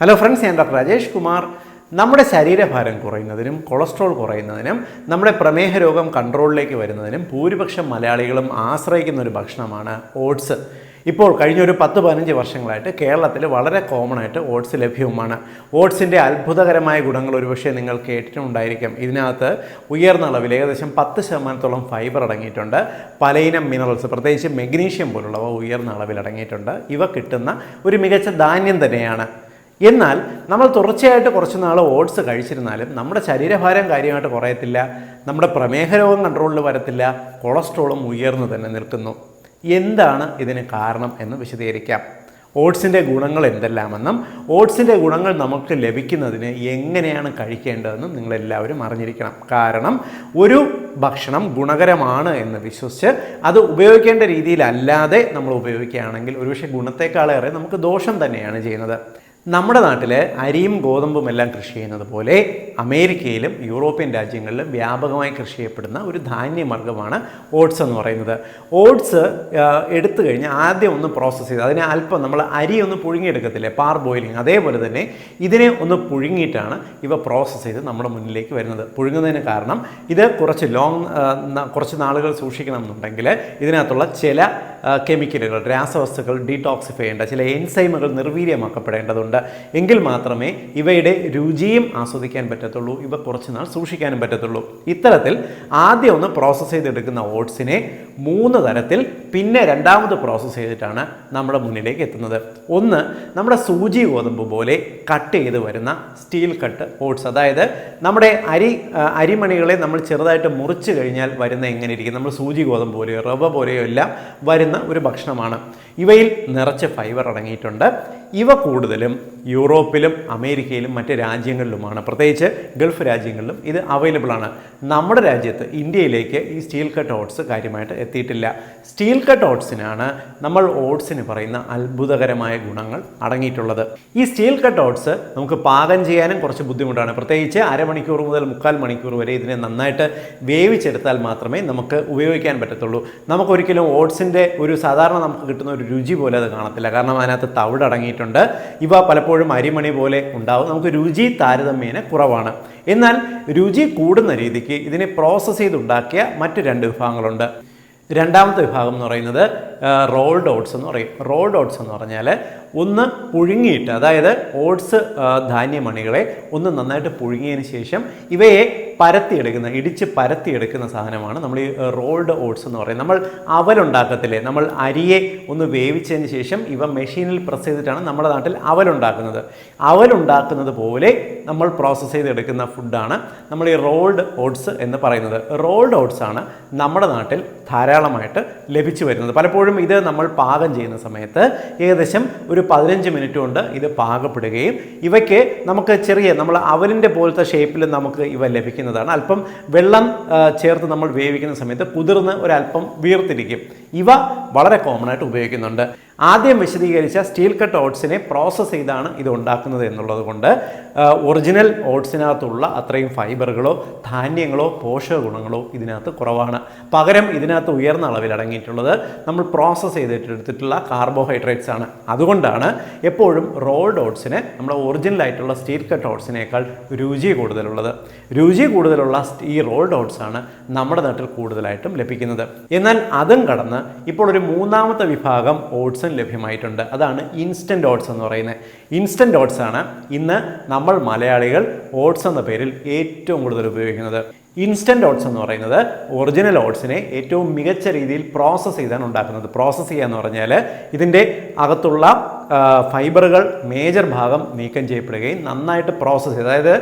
Hello friends ഞാൻ doctor Rajesh Kumar നമ്മുടെ ശരീരഭാരം കുറയുന്നതിനും കൊളസ്ട്രോൾ കുറയുന്നതിനും നമ്മുടെ പ്രമേഹ രോഗം കൺട്രോളിലേക്ക് വരുന്നതിനും ഭൂരിപക്ഷം മലയാളികളും ആശ്രയിക്കുന്ന ഒരു ഭക്ഷണമാണ് ഓട്സ്. ഇപ്പോൾ കഴിഞ്ഞ ഒരു പത്ത് പതിനഞ്ച് വർഷങ്ങളായിട്ട് കേരളത്തിൽ വളരെ കോമൺ ആയിട്ട് ഓട്സ് ലഭ്യവുമാണ്. ഓട്സിന്റെ അത്ഭുതകരമായ ഗുണങ്ങൾ ഒരുപക്ഷെ നിങ്ങൾ കേട്ടിട്ടുണ്ടായിരിക്കും. ഇതിനകത്ത് ഉയർന്ന അളവിൽ ഏകദേശം പത്ത് ശതമാനത്തോളം ഫൈബർ അടങ്ങിയിട്ടുണ്ട്. പലയിനം മിനറൽസ് പ്രത്യേകിച്ച് മെഗ്നീഷ്യം പോലുള്ളവ ഉയർന്ന അളവിൽ അടങ്ങിയിട്ടുണ്ട്. ഇവ കിട്ടുന്ന ഒരു മികച്ച ധാന്യം തന്നെയാണ്. എന്നാൽ നമ്മൾ തുടർച്ചയായിട്ട് കുറച്ച് നാൾ ഓട്സ് കഴിച്ചിരുന്നാലും നമ്മുടെ ശരീരഭാരം കാര്യമായിട്ട് കുറയത്തില്ല നമ്മുടെ പ്രമേഹ രോഗം കൺട്രോളിൽ വരത്തില്ല കൊളസ്ട്രോളും ഉയർന്നു തന്നെ നിൽക്കുന്നു. എന്താണ് ഇതിന് കാരണം എന്ന് വിശദീകരിക്കാം. ഓട്സിന്റെ ഗുണങ്ങൾ എന്തെല്ലാമെന്നും ഓട്സിന്റെ ഗുണങ്ങൾ നമുക്ക് ലഭിക്കുന്നതിന് എങ്ങനെയാണ് കഴിക്കേണ്ടതെന്നും നിങ്ങളെല്ലാവരും അറിഞ്ഞിരിക്കണം. കാരണം ഒരു ഭക്ഷണം ഗുണകരമാണ് എന്ന് വിശ്വസിച്ച് അത് ഉപയോഗിക്കേണ്ട രീതിയിലല്ലാതെ നമ്മൾ ഉപയോഗിക്കുകയാണെങ്കിൽ ഒരുപക്ഷെ ഗുണത്തെക്കാളേറെ നമുക്ക് ദോഷം തന്നെയാണ് ചെയ്യുന്നത്. നമ്മുടെ നാട്ടിൽ അരിയും ഗോതമ്പും എല്ലാം കൃഷി ചെയ്യുന്നത് പോലെ അമേരിക്കയിലും യൂറോപ്യൻ രാജ്യങ്ങളിലും വ്യാപകമായി കൃഷി ചെയ്യപ്പെടുന്ന ഒരു ധാന്യമാർഗമാണ് ഓട്സ് എന്ന് പറയുന്നത്. ഓട്സ് എടുത്തു കഴിഞ്ഞാൽ ആദ്യം ഒന്ന് പ്രോസസ്സ് ചെയ്ത് അതിനെ അല്പം നമ്മൾ അരി ഒന്ന് പുഴുങ്ങിയെടുക്കത്തില്ലേ പാർ ബോയിലിംഗ് അതേപോലെ തന്നെ ഇതിനെ ഒന്ന് പുഴുങ്ങിയിട്ടാണ് ഇവ പ്രോസസ്സ് ചെയ്ത് നമ്മുടെ മുന്നിലേക്ക് വരുന്നത്. പുഴുങ്ങുന്നതിന് കാരണം ഇത് കുറച്ച് ലോങ് കുറച്ച് നാളുകൾ സൂക്ഷിക്കണം എന്നുണ്ടെങ്കിൽ ഇതിനകത്തുള്ള ചില കെമിക്കലുകൾ രാസവസ്തുക്കൾ ഡീടോക്സിഫൈ ചെയ്യേണ്ട ചില എൻസൈമുകൾ നിർവീര്യമാക്കപ്പെടേണ്ടതുണ്ട്. എങ്കിൽ മാത്രമേ ഇവയുടെ രുചിയും ആസ്വദിക്കാൻ പറ്റത്തുള്ളൂ ഇവ കുറച്ച് നാൾ സൂക്ഷിക്കാനും പറ്റത്തുള്ളൂ. ഇത്തരത്തിൽ ആദ്യം ഒന്ന് പ്രോസസ്സ് ചെയ്തെടുക്കുന്ന ഓട്സിനെ മൂന്ന് തരത്തിൽ പിന്നെ രണ്ടാമത് പ്രോസസ്സ് ചെയ്തിട്ടാണ് നമ്മുടെ മുന്നിലേക്ക് എത്തുന്നത്. ഒന്ന് നമ്മുടെ സൂചി ഗോതമ്പ് പോലെ കട്ട് ചെയ്ത് വരുന്ന സ്റ്റീൽ കട്ട് ഓട്സ് അതായത് നമ്മുടെ അരി അരിമണികളെ നമ്മൾ ചെറുതായിട്ട് മുറിച്ച് കഴിഞ്ഞാൽ വരുന്ന എങ്ങനെ ഇരിക്കും? നമ്മൾ സൂചി ഗോതമ്പ് പോലെയോ റവ പോലെയോ എല്ലാം വരുന്ന ഒരു ഭക്ഷണമാണ്. ഇവയിൽ നിറച്ച് ഫൈബർ അടങ്ങിയിട്ടുണ്ട്. ഇവ കൂടുതലും യൂറോപ്പിലും അമേരിക്കയിലും മറ്റ് രാജ്യങ്ങളിലുമാണ്. പ്രത്യേകിച്ച് ഗൾഫ് രാജ്യങ്ങളിലും ഇത് അവൈലബിൾ ആണ് നമ്മുടെ രാജ്യത്ത് ഇന്ത്യയിലേക്ക് ഈ സ്റ്റീൽ കട്ട് ഓട്സ് കാര്യമായിട്ട് എത്തിയിട്ടില്ല. സ്റ്റീൽ കട്ട് ഓട്സിനാണ് നമ്മൾ ഓട്സിന് പറയുന്ന അത്ഭുതകരമായ ഗുണങ്ങൾ അടങ്ങിയിട്ടുള്ളത്. ഈ സ്റ്റീൽ കട്ട് ഓട്സ് നമുക്ക് പാകം ചെയ്യാനും കുറച്ച് ബുദ്ധിമുട്ടാണ്. പ്രത്യേകിച്ച് അരമണിക്കൂർ മുതൽ മുക്കാൽ മണിക്കൂർ വരെ ഇതിനെ നന്നായിട്ട് വേവിച്ചെടുത്താൽ മാത്രമേ നമുക്ക് ഉപയോഗിക്കാൻ പറ്റത്തുള്ളൂ. നമുക്കൊരിക്കലും ഓട്സിന്റെ ഒരു സാധാരണ നമുക്ക് കിട്ടുന്ന ഒരു രുചി പോലെ അത് കാണത്തില്ല. കാരണം അതിനകത്ത് തവിട് അടങ്ങിയിട്ടുണ്ട്. ഇവ പലപ്പോഴും അരിമണി പോലെ ഉണ്ടാവും. നമുക്ക് രുചി താരതമ്യേന കുറവാണ്. എന്നാൽ രുചി കൂടുന്ന രീതിക്ക് ഇതിനെ പ്രോസസ്സ് ചെയ്തുണ്ടാക്കിയ മറ്റു രണ്ട് വിഭാഗങ്ങളുണ്ട് രണ്ടാമത്തെ വിഭാഗം എന്ന് പറയുന്നത് റോൾഡ് ഓട്സ് എന്ന് പറയും. റോൾഡ് ഓട്സ് എന്ന് പറഞ്ഞാൽ ഒന്ന് പുഴുങ്ങിയിട്ട് അതായത് ഓട്സ് ധാന്യമണികളെ ഒന്ന് നന്നായിട്ട് പുഴുങ്ങിയതിന് ശേഷം ഇവയെ പരത്തിയെടുക്കുന്ന ഇടിച്ച് പരത്തിയെടുക്കുന്ന സാധനമാണ് നമ്മൾ ഈ റോൾഡ് ഓട്സ് എന്ന് പറയുന്നത്. നമ്മൾ അവലുണ്ടാക്കത്തില്ലേ? നമ്മൾ അരിയെ ഒന്ന് വേവിച്ചതിന് ശേഷം ഇവ മെഷീനിൽ പ്രസ് ചെയ്തിട്ടാണ് നമ്മുടെ നാട്ടിൽ അവലുണ്ടാക്കുന്നത്. അവലുണ്ടാക്കുന്നത് പോലെ നമ്മൾ പ്രോസസ്സ് ചെയ്തെടുക്കുന്ന ഫുഡാണ് നമ്മൾ ഈ റോൾഡ് ഓട്സ് എന്ന് പറയുന്നത്. റോൾഡ് ഓട്സ് ആണ് നമ്മുടെ നാട്ടിൽ ധാരാളമായിട്ട് ലഭിച്ചു വരുന്നത്. പലപ്പോഴും ഇത് നമ്മൾ പാകം ചെയ്യുന്ന സമയത്ത് ഏകദേശം ഒരു പതിനഞ്ച് മിനിറ്റ് കൊണ്ട് ഇത് പാകപ്പെടുകയും ഇവയ്ക്ക് നമുക്ക് ചെറിയ നമ്മൾ അവലിന്റെ പോലത്തെ ഷേപ്പിൽ നമുക്ക് ഇവ ലഭിക്കുന്നതാണ്. അല്പം വെള്ളം ചേർത്ത് നമ്മൾ വേവിക്കുന്ന സമയത്ത് കുതിർന്ന് ഒരല്പം വീർത്തിരിക്കും. ഇവ വളരെ കോമൺ ആയിട്ട് ഉപയോഗിക്കുന്നുണ്ട്. ആദ്യം വിശദീകരിച്ച സ്റ്റീൽ കട്ട് ഓട്സിനെ പ്രോസസ്സ് ചെയ്താണ് ഇത് ഉണ്ടാക്കുന്നത് എന്നുള്ളത് കൊണ്ട് ഒറിജിനൽ ഓട്സിനകത്തുള്ള അത്രയും ഫൈബറുകളോ ധാന്യങ്ങളോ പോഷക ഗുണങ്ങളോ ഇതിനകത്ത് കുറവാണ്. പകരം ഇതിനകത്ത് ഉയർന്ന അളവിൽ അടങ്ങിയിട്ടുള്ളത് നമ്മൾ പ്രോസസ്സ് ചെയ്തിട്ടെടുത്തിട്ടുള്ള കാർബോഹൈഡ്രേറ്റ്സ് ആണ്. അതുകൊണ്ടാണ് എപ്പോഴും റോൾഡ് ഓട്സിന് ഒറിജിനൽ ആയിട്ടുള്ള സ്റ്റീൽ കട്ട് ഓട്സിനേക്കാൾ രുചി കൂടുതലുള്ളത്. രുചി കൂടുതലുള്ള ഈ റോൾഡ് ഓട്സ് ആണ് നമ്മുടെ നാട്ടിൽ കൂടുതലായിട്ടും ലഭിക്കുന്നത്. എന്നാൽ അതും കടന്ന് ഇപ്പോൾ ഒരു മൂന്നാമത്തെ വിഭാഗം ഓട്സ് ലഭ്യമായിട്ടുണ്ട്. അതാണ് ഇൻസ്റ്റന്റ് ഓട്സ് എന്ന് പറയുന്നത്. ഇൻസ്റ്റന്റ് ഓട്സ് ആണ് ഇന്ന് നമ്മൾ മലയാളികൾ ഓട്സ് എന്ന പേരിൽ ഏറ്റവും കൂടുതൽ ഉപയോഗിക്കുന്നത്. ഇൻസ്റ്റന്റ് ഓട്സ് എന്ന് പറയുന്നത് ഒറിജിനൽ ഓട്സിനെ ഏറ്റവും മികച്ച രീതിയിൽ പ്രോസസ്സ് ചെയ്താണ് ഉണ്ടാക്കുന്നത്. പ്രോസസ്സ് ചെയ്യുക എന്ന് പറഞ്ഞാൽ ഇതിന്റെ അകത്തുള്ള ഫൈബറുകൾ മേജർ ഭാഗം നീക്കം ചെയ്യപ്പെടുകയും നന്നായിട്ട് പ്രോസസ്സ് ചെയ്ത് അതായത്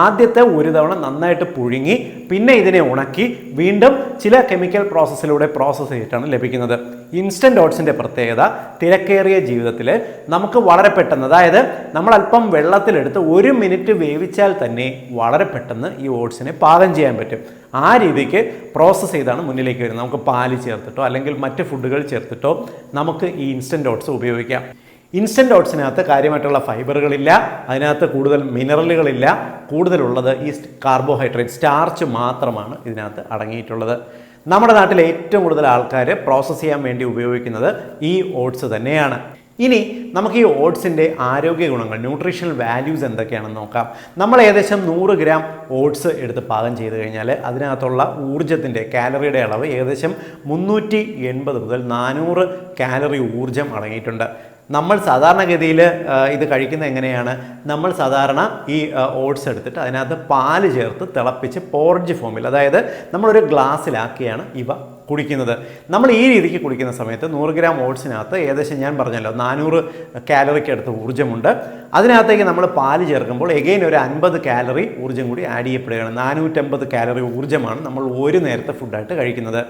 ആദ്യത്തെ ഒരു തവണ നന്നായിട്ട് പുഴുങ്ങി പിന്നെ ഇതിനെ ഉണക്കി വീണ്ടും ചില കെമിക്കൽ പ്രോസസ്സിലൂടെ പ്രോസസ്സ് ചെയ്തിട്ടാണ് ലഭിക്കുന്നത്. ഇൻസ്റ്റന്റ് ഓട്സിന്റെ പ്രത്യേകത തിരക്കേറിയ ജീവിതത്തിൽ നമുക്ക് വളരെ പെട്ടെന്ന് അതായത് നമ്മൾ അല്പം വെള്ളത്തിലെടുത്ത് ഒരു മിനിറ്റ് വേവിച്ചാൽ തന്നെ വളരെ പെട്ടെന്ന് ഈ ഓട്സിനെ പാകം ചെയ്യാൻ പറ്റും. ആ രീതിക്ക് പ്രോസസ്സ് ചെയ്താണ് മുന്നിലേക്ക് വരുന്നത്. നമുക്ക് പാൽ ചേർത്തിട്ടോ അല്ലെങ്കിൽ മറ്റ് ഫുഡുകൾ ചേർത്തിട്ടോ നമുക്ക് ഈ ഇൻസ്റ്റന്റ് ഓട്സ് ഉപയോഗിക്കാം. ഇൻസ്റ്റന്റ് ഓട്സിനകത്ത് കാര്യമായിട്ടുള്ള ഫൈബറുകളില്ല അതിനകത്ത് കൂടുതൽ മിനറലുകളില്ല. കൂടുതലുള്ളത് ഈ കാർബോഹൈഡ്രേറ്റ് സ്റ്റാർച്ച് മാത്രമാണ് ഇതിനകത്ത് അടങ്ങിയിട്ടുള്ളത്. നമ്മുടെ നാട്ടിൽ ഏറ്റവും കൂടുതൽ ആൾക്കാർ പ്രോസസ്സ് ചെയ്യാൻ വേണ്ടി ഉപയോഗിക്കുന്നത് ഈ ഓട്സ് തന്നെയാണ്. ഇനി നമുക്ക് ഈ ഓട്സിന്റെ ആരോഗ്യ ഗുണങ്ങൾ ന്യൂട്രീഷണൽ വാല്യൂസ് എന്തൊക്കെയാണെന്ന് നോക്കാം. നമ്മൾ ഏകദേശം നൂറ് ഗ്രാം ഓട്സ് എടുത്ത് പാകം ചെയ്ത് കഴിഞ്ഞാൽ അതിനകത്തുള്ള ഊർജത്തിന്റെ കാലറിയുടെ അളവ് ഏകദേശം മുന്നൂറ്റി എൺപത് മുതൽ നാനൂറ് കാലറി ഊർജം അടങ്ങിയിട്ടുണ്ട്. നമ്മൾ സാധാരണഗതിയിൽ ഇത് കഴിക്കുന്നത് എങ്ങനെയാണ്? നമ്മൾ സാധാരണ ഈ ഓട്സ് എടുത്തിട്ട് അതിനകത്ത് പാൽ ചേർത്ത് തിളപ്പിച്ച് പോർജ് ഫോമിൽ അതായത് നമ്മളൊരു ഗ്ലാസ്സിലാക്കിയാണ് ഇവ കുടിക്കുന്നത്. നമ്മൾ ഈ രീതിക്ക് കുടിക്കുന്ന സമയത്ത് നൂറ് ഗ്രാം ഓട്സിനകത്ത് ഏകദേശം ഞാൻ പറഞ്ഞല്ലോ നാനൂറ് കാലറിക്ക് അടുത്ത് ഊർജമുണ്ട്. അതിനകത്തേക്ക് നമ്മൾ പാൽ ചേർക്കുമ്പോൾ എഗെയിൻ ഒരു അൻപത് കാലറി ഊർജം കൂടി ആഡ് ചെയ്യപ്പെടുകയാണ്. നാനൂറ്റമ്പത് കാലറി ഊർജമാണ് നമ്മൾ ഒരു നേരത്തെ ഫുഡായിട്ട് കഴിക്കുന്നത്.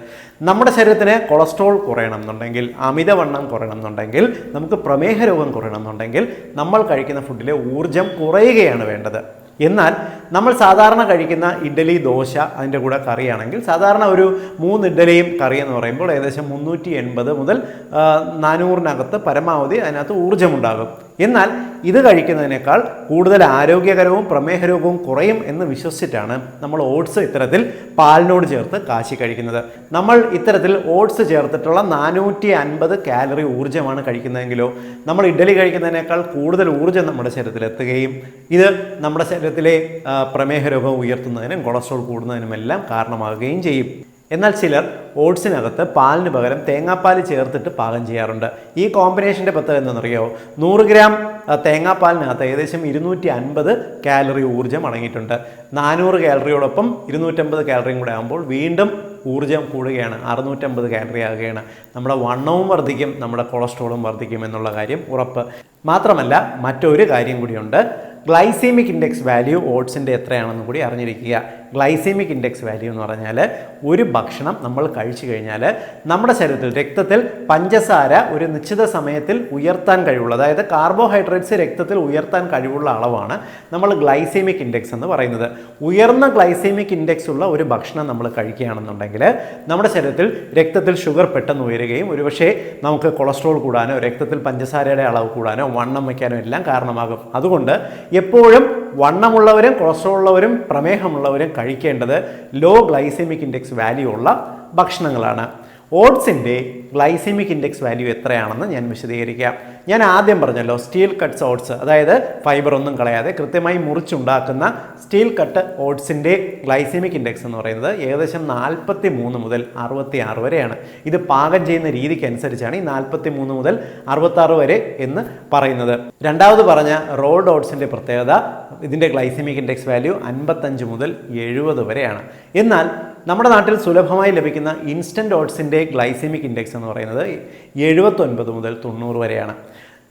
നമ്മുടെ ശരീരത്തിന് കൊളസ്ട്രോൾ കുറയണം എന്നുണ്ടെങ്കിൽ അമിതവണ്ണം കുറയണം എന്നുണ്ടെങ്കിൽ നമുക്ക് പ്രമേഹ രോഗം കുറയണം എന്നുണ്ടെങ്കിൽ നമ്മൾ കഴിക്കുന്ന ഫുഡിലെ ഊർജം കുറയുകയാണ് വേണ്ടത്. എന്നാൽ നമ്മൾ സാധാരണ കഴിക്കുന്ന ഇഡ്ഡലി ദോശ അതിന്റെ കൂടെ കറിയാണെങ്കിൽ സാധാരണ ഒരു മൂന്ന് ഇഡ്ഡലിയും കറി എന്ന് പറയുമ്പോൾ ഏകദേശം മുന്നൂറ്റി എൺപത് മുതൽ നാനൂറിനകത്ത് പരമാവധി അതിനകത്ത് ഊർജമുണ്ടാകും. എന്നാൽ ഇത് കഴിക്കുന്നതിനേക്കാൾ കൂടുതൽ ആരോഗ്യകരവും പ്രമേഹ രോഗവും കുറയും എന്ന് വിശ്വസിച്ചിട്ടാണ് നമ്മൾ ഓട്സ് ഇത്തരത്തിൽ പാലിനോട് ചേർത്ത് കാശി കഴിക്കുന്നത്. നമ്മൾ ഇത്തരത്തിൽ ഓട്സ് ചേർത്തിട്ടുള്ള നാനൂറ്റി അൻപത് കാലറി ഊർജമാണ് കഴിക്കുന്നതെങ്കിലോ നമ്മൾ ഇഡ്ഡലി കഴിക്കുന്നതിനേക്കാൾ കൂടുതൽ ഊർജം നമ്മുടെ ശരീരത്തിൽ എത്തുകയും ഇത് നമ്മുടെ ശരീരത്തിലെ പ്രമേഹരോഗം പ്രമേഹ രോഗം ഉയർത്തുന്നതിനും കൊളസ്ട്രോൾ കൂടുന്നതിനുമെല്ലാം കാരണമാകുകയും ചെയ്യും. എന്നാൽ ചിലർ ഓട്സിനകത്ത് പാലിന് പകരം തേങ്ങാപ്പാൽ ചേർത്തിട്ട് പാകം ചെയ്യാറുണ്ട്. ഈ കോമ്പിനേഷന്റെ പ്രത്യേകത എന്താണെന്നറിയോ? നൂറ് ഗ്രാം തേങ്ങാപ്പാലിനകത്ത് ഏകദേശം ഇരുന്നൂറ്റി അൻപത് കാലറി ഊർജം അടങ്ങിയിട്ടുണ്ട്. നാനൂറ് കാലറിയോടൊപ്പം ഇരുന്നൂറ്റമ്പത് കാലറിയും കൂടെ ആകുമ്പോൾ വീണ്ടും ഊർജം കൂടുകയാണ്. അറുന്നൂറ്റമ്പത് കാലറി ആകുകയാണ്. നമ്മുടെ വണ്ണവും വർദ്ധിക്കും നമ്മുടെ കൊളസ്ട്രോളും വർദ്ധിക്കും എന്നുള്ള കാര്യം ഉറപ്പ്. മാത്രമല്ല മറ്റൊരു കാര്യം കൂടിയുണ്ട്. ഗ്ലൈസീമിക് ഇൻഡെക്സ് വാല്യൂ ഓട്സിന്റെ എത്രയാണെന്ന് കൂടി അറിഞ്ഞിരിക്കുക. ഗ്ലൈസീമിക് ഇൻഡെക്സ് വാല്യൂ എന്ന് പറഞ്ഞാൽ ഒരു ഭക്ഷണം നമ്മൾ കഴിച്ചു കഴിഞ്ഞാൽ നമ്മുടെ ശരീരത്തിൽ രക്തത്തിൽ പഞ്ചസാര ഒരു നിശ്ചിത സമയത്തിൽ ഉയർത്താൻ കഴിവുള്ള അതായത് കാർബോഹൈഡ്രേറ്റ്സ് രക്തത്തിൽ ഉയർത്താൻ കഴിവുള്ള അളവാണ് നമ്മൾ ഗ്ലൈസീമിക് ഇൻഡെക്സ് എന്ന് പറയുന്നത്. ഉയർന്ന ഗ്ലൈസീമിക് ഇൻഡെക്സ് ഉള്ള ഒരു ഭക്ഷണം നമ്മൾ കഴിക്കുകയാണെന്നുണ്ടെങ്കിൽ നമ്മുടെ ശരീരത്തിൽ രക്തത്തിൽ ഷുഗർ പെട്ടെന്ന് ഉയരുകയും ഒരുപക്ഷെ നമുക്ക് കൊളസ്ട്രോൾ കൂടാനോ രക്തത്തിൽ പഞ്ചസാരയുടെ അളവ് കൂടാനോ വണ്ണം വയ്ക്കാനോ എല്ലാം കാരണമാകും. അതുകൊണ്ട് എപ്പോഴും വണ്ണമുള്ളവരും കൊളസ്ട്രോൾ ഉള്ളവരും പ്രമേഹമുള്ളവരും കഴിക്കേണ്ടത് ലോ ഗ്ലൈസെമിക് ഇൻഡെക്സ് വാല്യൂ ഉള്ള ഭക്ഷണങ്ങളാണ്. ഓട്സിന്റെ ഗ്ലൈസെമിക് ഇൻഡെക്സ് വാല്യൂ എത്രയാണെന്ന് ഞാൻ വിശദീകരിക്കാം. ഞാൻ ആദ്യം പറഞ്ഞല്ലോ സ്റ്റീൽ കട്ട്സ് ഓട്സ് അതായത് ഫൈബർ ഒന്നും കളയാതെ കൃത്യമായി മുറിച്ചുണ്ടാക്കുന്ന സ്റ്റീൽ കട്ട് ഓട്സിന്റെ ഗ്ലൈസെമിക് ഇൻഡെക്സ് എന്ന് പറയുന്നത് ഏകദേശം നാൽപ്പത്തി മൂന്ന് മുതൽ അറുപത്തി ആറ് വരെയാണ്. ഇത് പാകം ചെയ്യുന്ന രീതിക്കനുസരിച്ചാണ് ഈ നാൽപ്പത്തി മൂന്ന് മുതൽ അറുപത്തി ആറ് വരെ എന്ന് പറയുന്നത്. രണ്ടാമത് പറഞ്ഞ റോൾഡ് ഓട്സിന്റെ പ്രത്യേകത ഇതിന്റെ ഗ്ലൈസെമിക് ഇൻഡെക്സ് വാല്യൂ അൻപത്തഞ്ച് മുതൽ എഴുപത് വരെയാണ്. എന്നാൽ നമ്മുടെ നാട്ടിൽ സുലഭമായി ലഭിക്കുന്ന ഇൻസ്റ്റന്റ് ഓട്സിന്റെ ഗ്ലൈസെമിക് ഇൻഡെക്സ് എന്ന് പറയുന്നത് എഴുപത്തൊൻപത് മുതൽ തൊണ്ണൂറ് വരെയാണ്.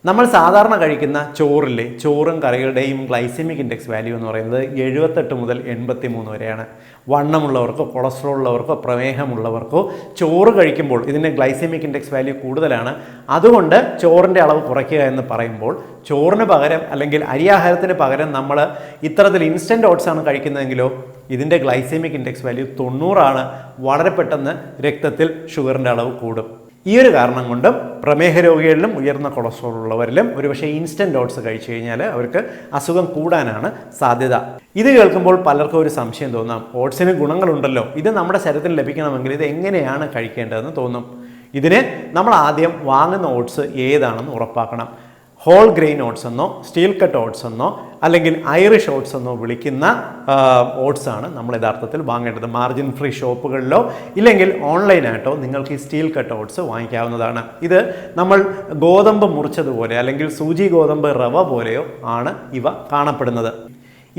നമ്മൾ സാധാരണ കഴിക്കുന്ന ചോറിലെ ചോറും കറികളുടെയും ഗ്ലൈസെമിക് ഇൻഡെക്സ് വാല്യൂ എന്ന് പറയുന്നത് എഴുപത്തെട്ട് മുതൽ എൺപത്തി മൂന്ന് വരെയാണ്. വണ്ണമുള്ളവർക്കോ കൊളസ്ട്രോൾ ഉള്ളവർക്കോ പ്രമേഹമുള്ളവർക്കോ ചോറ് കഴിക്കുമ്പോൾ ഇതിന്റെ ഗ്ലൈസെമിക് ഇൻഡെക്സ് വാല്യൂ കൂടുതലാണ്. അതുകൊണ്ട് ചോറിന്റെ അളവ് കുറയ്ക്കുക എന്ന് പറയുമ്പോൾ ചോറിന് പകരം അല്ലെങ്കിൽ അരിയാഹാരത്തിന് പകരം നമ്മൾ ഇത്തരത്തിൽ ഇൻസ്റ്റന്റ് ഓട്സ് ആണ് കഴിക്കുന്നതെങ്കിലോ ഇതിന്റെ ഗ്ലൈസെമിക് ഇൻഡെക്സ് വാല്യൂ തൊണ്ണൂറാണ്. വളരെ പെട്ടെന്ന് രക്തത്തിൽ ഷുഗറിന്റെ അളവ് കൂടും. ഈ ഒരു കാരണം കൊണ്ടും പ്രമേഹ രോഗികളിലും ഉയർന്ന കൊളസ്ട്രോൾ ഉള്ളവരിലും ഒരുപക്ഷെ ഇൻസ്റ്റന്റ് ഓട്സ് കഴിച്ചു കഴിഞ്ഞാൽ അവർക്ക് അസുഖം കൂടാനാണ് സാധ്യത. ഇത് കേൾക്കുമ്പോൾ പലർക്കും ഒരു സംശയം തോന്നാം. ഓട്സിന് ഗുണങ്ങളുണ്ടല്ലോ. ഇത് നമ്മുടെ ശരീരത്തിൽ ലഭിക്കണമെങ്കിൽ ഇത് എങ്ങനെയാണ് കഴിക്കേണ്ടതെന്ന് തോന്നും. ഇതിന് നമ്മൾ ആദ്യം വാങ്ങുന്ന ഓട്സ് ഏതാണെന്ന് ഉറപ്പാക്കണം. ഹോൾ ഗ്രെയിൻ ഓട്സ് എന്നോ സ്റ്റീൽ കട്ട് ഓട്സ് എന്നോ അല്ലെങ്കിൽ ഐറിഷ് ഓട്സ് എന്നോ വിളിക്കുന്ന ഓട്സ് ആണ് നമ്മൾ യഥാർത്ഥത്തിൽ വാങ്ങേണ്ടത്. മാർജിൻ ഫ്രീ ഷോപ്പുകളിലോ ഇല്ലെങ്കിൽ ഓൺലൈനായിട്ടോ നിങ്ങൾക്ക് ഈ സ്റ്റീൽ കട്ട് ഓട്സ് വാങ്ങിക്കാവുന്നതാണ്. ഇത് നമ്മൾ ഗോതമ്പ് മുറിച്ചതുപോലെ അല്ലെങ്കിൽ സൂചി ഗോതമ്പ് റവ പോലെയോ ആണ് ഇവ കാണപ്പെടുന്നത്.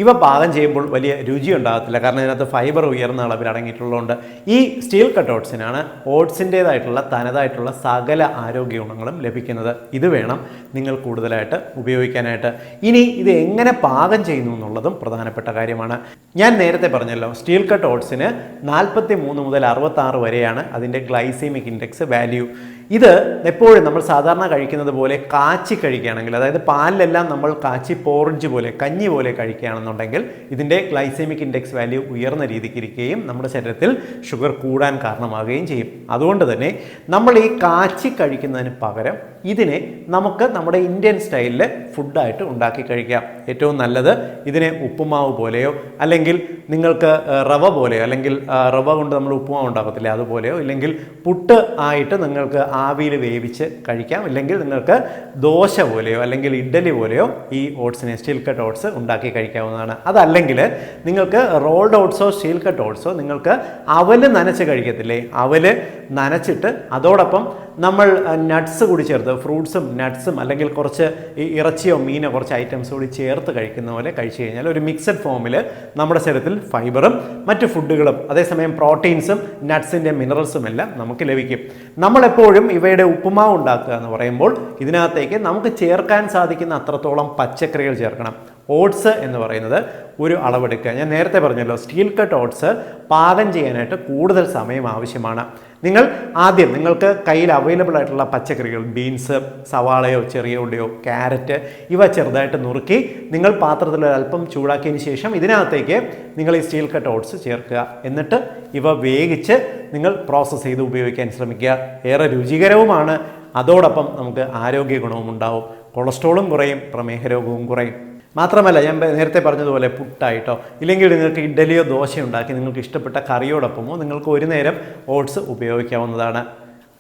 ഇവ പാകം ചെയ്യുമ്പോൾ വലിയ രുചി ഉണ്ടാകത്തില്ല. കാരണം ഇതിനകത്ത് ഫൈബർ ഉയർന്ന അളവിൽ അടങ്ങിയിട്ടുള്ളതുകൊണ്ട് ഈ സ്റ്റീൽ കട്ട് ഓട്സിനാണ് ഓട്സിന്റേതായിട്ടുള്ള തനതായിട്ടുള്ള സകല ആരോഗ്യ ഗുണങ്ങളും ലഭിക്കുന്നത്. ഇത് വേണം നിങ്ങൾ കൂടുതലായിട്ട് ഉപയോഗിക്കാനായിട്ട്. ഇനി ഇത് എങ്ങനെ പാകം ചെയ്യുന്നു എന്നുള്ളതും പ്രധാനപ്പെട്ട കാര്യമാണ്. ഞാൻ നേരത്തെ പറഞ്ഞല്ലോ സ്റ്റീൽ കട്ട് ഓട്സിന് നാൽപ്പത്തി മൂന്ന് മുതൽ അറുപത്തി ആറ് വരെയാണ് അതിന്റെ ഗ്ലൈസീമിക് ഇൻഡെക്സ് വാല്യൂ ഇത് എപ്പോഴും നമ്മൾ സാധാരണ കഴിക്കുന്നത് പോലെ കാച്ചി കഴിക്കുകയാണെങ്കിൽ അതായത് പാലിലെല്ലാം നമ്മൾ കാച്ചി പോറിഞ്ച് പോലെ കഞ്ഞി പോലെ കഴിക്കുകയാണെന്നുണ്ടെങ്കിൽ ഇതിന്റെ ഗ്ലൈസെമിക് ഇൻഡെക്സ് വാല്യൂ ഉയർന്ന രീതിക്ക് ഇരിക്കുകയും നമ്മുടെ ശരീരത്തിൽ ഷുഗർ കൂടാൻ കാരണമാകുകയും ചെയ്യും. അതുകൊണ്ട് തന്നെ നമ്മൾ ഈ കാച്ചി കഴിക്കുന്നതിന് പകരം ഇതിനെ നമുക്ക് നമ്മുടെ ഇന്ത്യൻ സ്റ്റൈലിൽ ഫുഡായിട്ട് ഉണ്ടാക്കി കഴിക്കാം. ഏറ്റവും നല്ലത് ഇതിനെ ഉപ്പുമാവ് പോലെയോ അല്ലെങ്കിൽ നിങ്ങൾക്ക് റവ പോലെയോ അല്ലെങ്കിൽ റവ കൊണ്ട് നമ്മൾ ഉപ്പുമാവ് ഉണ്ടാക്കത്തില്ല അതുപോലെയോ ഇല്ലെങ്കിൽ പുട്ട് ആയിട്ട് നിങ്ങൾക്ക് ആവിയിൽ വേവിച്ച് കഴിക്കാം. ഇല്ലെങ്കിൽ നിങ്ങൾക്ക് ദോശ പോലെയോ അല്ലെങ്കിൽ ഇഡ്ഡലി പോലെയോ ഈ ഓട്സിനെ സ്റ്റീൽ കട്ട് ഓട്സ് ഉണ്ടാക്കി കഴിക്കാവുന്നതാണ്. അതല്ലെങ്കിൽ നിങ്ങൾക്ക് റോൾഡ് ഓട്സോ സ്റ്റീൽ കട്ട് ഓട്സോ നിങ്ങൾക്ക് അവൽ നനച്ച് കഴിക്കത്തില്ലേ? അവൽ നനച്ചിട്ട് അതോടൊപ്പം നമ്മൾ നട്ട്സ് കൂടി ചേർത്ത് ഫ്രൂട്ട്സും നട്ട്സും അല്ലെങ്കിൽ കുറച്ച് ഈ ഇറച്ചിയോ മീനോ കുറച്ച് ഐറ്റംസ് കൂടി ചേർത്ത് കഴിക്കുന്ന പോലെ കഴിച്ചു കഴിഞ്ഞാൽ ഒരു മിക്സഡ് ഫോമിൽ നമ്മുടെ ശരീരത്തിൽ ഫൈബറും മറ്റ് ഫുഡുകളും അതേസമയം പ്രോട്ടീൻസും നട്ട്സിന്റെ മിനറൽസും എല്ലാം നമുക്ക് ലഭിക്കും. നമ്മളെപ്പോഴും ഇവയുടെ ഉപ്പുമാവ് ഉണ്ടാക്കുക എന്ന് പറയുമ്പോൾ ഇതിനകത്തേക്ക് നമുക്ക് ചേർക്കാൻ സാധിക്കുന്ന അത്രത്തോളം പച്ചക്കറികൾ ചേർക്കണം. ഓട്സ് എന്ന് പറയുന്നത് ഒരു അളവെടുക്കുക. ഞാൻ നേരത്തെ പറഞ്ഞല്ലോ സ്റ്റീൽ കട്ട് ഓട്സ് പാകം ചെയ്യാനായിട്ട് കൂടുതൽ സമയം ആവശ്യമാണ്. നിങ്ങൾ ആദ്യം നിങ്ങൾക്ക് കയ്യിൽ അവൈലബിൾ ആയിട്ടുള്ള പച്ചക്കറികൾ ബീൻസ് സവാളയോ ചെറിയ ഉള്ളിയോ ക്യാരറ്റ് ഇവ ചെറുതായിട്ട് നുറുക്കി നിങ്ങൾ പാത്രത്തിൽ അല്പം ചൂടാക്കിയതിന് ശേഷം ഇതിനകത്തേക്ക് നിങ്ങൾ ഈ സ്റ്റീൽ കട്ട് ഓട്സ് ചേർക്കുക. എന്നിട്ട് ഇവ വേവിച്ച് നിങ്ങൾ പ്രോസസ്സ് ചെയ്ത് ഉപയോഗിക്കാൻ ശ്രമിക്കുക. ഏറെ രുചികരവുമാണ്. അതോടൊപ്പം നമുക്ക് ആരോഗ്യ ഗുണവും ഉണ്ടാവും. കൊളസ്ട്രോളും കുറയും പ്രമേഹ രോഗവും കുറയും. മാത്രമല്ല ഞാൻ നേരത്തെ പറഞ്ഞതുപോലെ പുട്ടായിട്ടോ ഇല്ലെങ്കിൽ നിങ്ങൾക്ക് ഇഡ്ഡലിയോ ദോശയോ ഉണ്ടാക്കി നിങ്ങൾക്ക് ഇഷ്ടപ്പെട്ട കറിയോടൊപ്പമോ നിങ്ങൾക്ക് ഒരു നേരം ഓട്സ് ഉപയോഗിക്കാവുന്നതാണ്.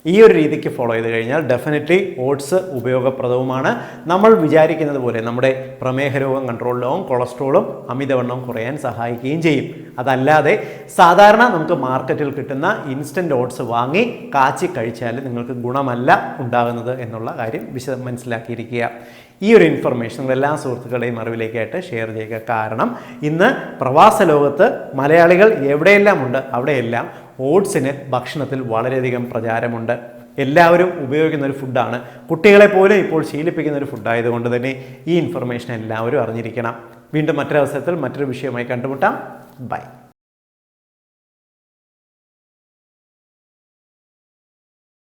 ഈ ഒരു രീതിക്ക് ഫോളോ ചെയ്ത് കഴിഞ്ഞാൽ ഡെഫിനറ്റ്ലി ഓട്സ് ഉപയോഗപ്രദവുമാണ്. നമ്മൾ വിചാരിക്കുന്നത് പോലെ നമ്മുടെ പ്രമേഹ രോഗം കൺട്രോളിലാവും കൊളസ്ട്രോളും അമിതവണ്ണവും കുറയാൻ സഹായിക്കുകയും ചെയ്യും. അതല്ലാതെ സാധാരണ നമുക്ക് മാർക്കറ്റിൽ കിട്ടുന്ന ഇൻസ്റ്റന്റ് ഓട്സ് വാങ്ങി കാച്ചി കഴിച്ചാൽ നിങ്ങൾക്ക് ഗുണമല്ല ഉണ്ടാകുന്നത് എന്നുള്ള കാര്യം വിശദം മനസ്സിലാക്കിയിരിക്കുക. ഈ ഒരു ഇൻഫർമേഷൻ നിങ്ങൾ എല്ലാ സുഹൃത്തുക്കളുടെയും അറിവിലേക്കായിട്ട് ഷെയർ ചെയ്യുക. കാരണം ഇന്ന് പ്രവാസ ലോകത്ത് മലയാളികൾ എവിടെയെല്ലാം ഉണ്ട് അവിടെയെല്ലാം ഓട്സിന് ഭക്ഷണത്തിൽ വളരെയധികം പ്രചാരമുണ്ട്. എല്ലാവരും ഉപയോഗിക്കുന്ന ഒരു ഫുഡാണ് കുട്ടികളെ പോലും ഇപ്പോൾ ശീലിപ്പിക്കുന്ന ഒരു ഫുഡായതുകൊണ്ട് തന്നെ ഈ ഇൻഫർമേഷൻ എല്ലാവരും അറിഞ്ഞിരിക്കണം. വീണ്ടും മറ്റൊരവസരത്തിൽ മറ്റൊരു വിഷയമായി കണ്ടുമുട്ടാം. ബൈ